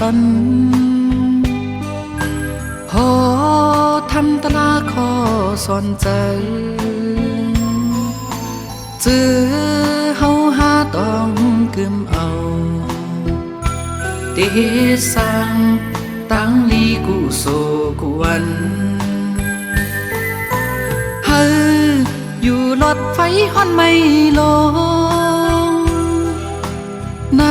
ตันพอทำตาขอสอนใจจื้อเฮาหาต้องกึมเอาเตสังตั้งลีกุโซกุวันเฮออยู่รถไฟฮอนไม่ลงใน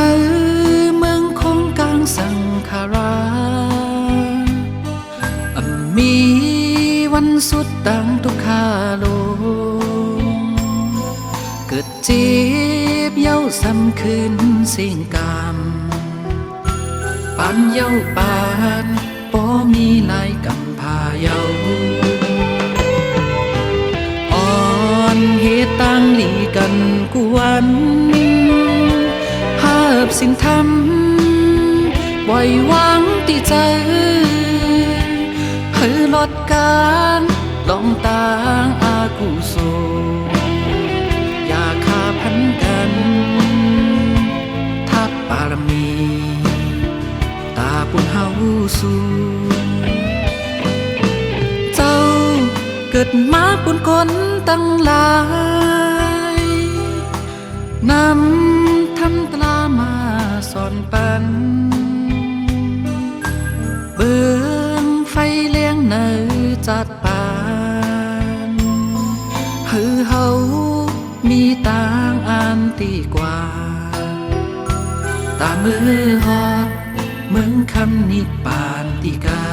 สุดดังทุกขาลงเกิดจีบเย้าซ้ำคืนสิ่งกามปานเย้าปานป้อมีลายกำพาเย้าอ่อนเหตุต่างหลีกันกวนหาบสิ่งทำปล่อยวางตีใจ เฮอลดการลองต่างอากุโซอย่าคาพันกันทับปารมี ตาปุ่นเฮาสูเจ้าเกิดมาปุ่นคนตั้งหลายนำทำตลามาสอนปันเบื้อ ต่างอันตีกว่า ตามือหอดเมืองคำนิปานติกา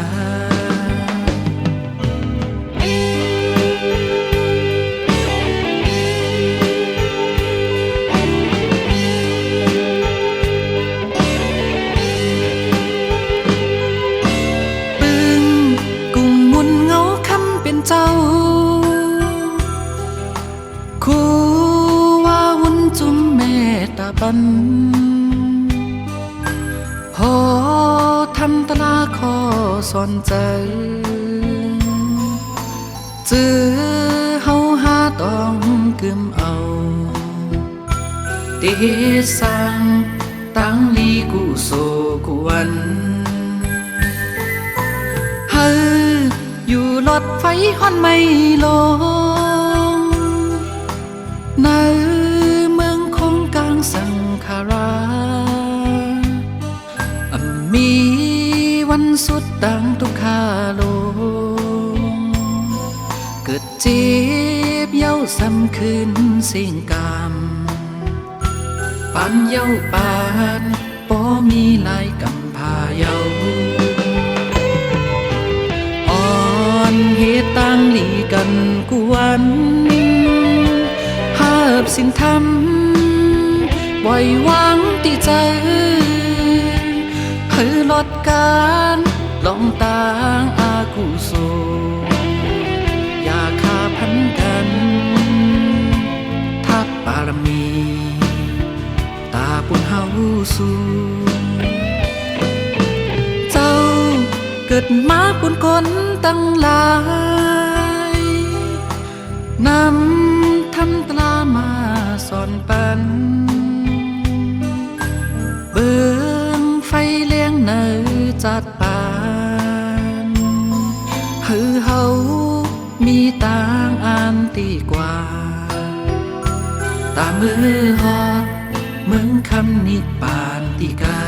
ปึงกุ่มมุนเงาคำเป็นเจ้า ตาบันพอทำตลาขอสอนใจจื้อเฮาหาต้องกึมเอาเตสังตังลีกุโซกุ สุดดังทุกขาลงเกิดจีบเย้าซ้ำคืนสิ่งกามปานเย้าปานป้อมีลายกำพาเย้าอ่อนเหตุต่างหลีกันกวนหาบสิ่งทำปล่อยวางตีใจเฮอลดการ ลองตางอากุโซอย่าคาพันกันทับปารมีตาปุ่นเฮาสู่เจ้าเกิดมาปุ่นคนตั้งหลายนำทำตลามาสอนปัน ฮือเฮามีต่างอันตีกว่า ตามือหอดเมืองคำนิดปานตีกา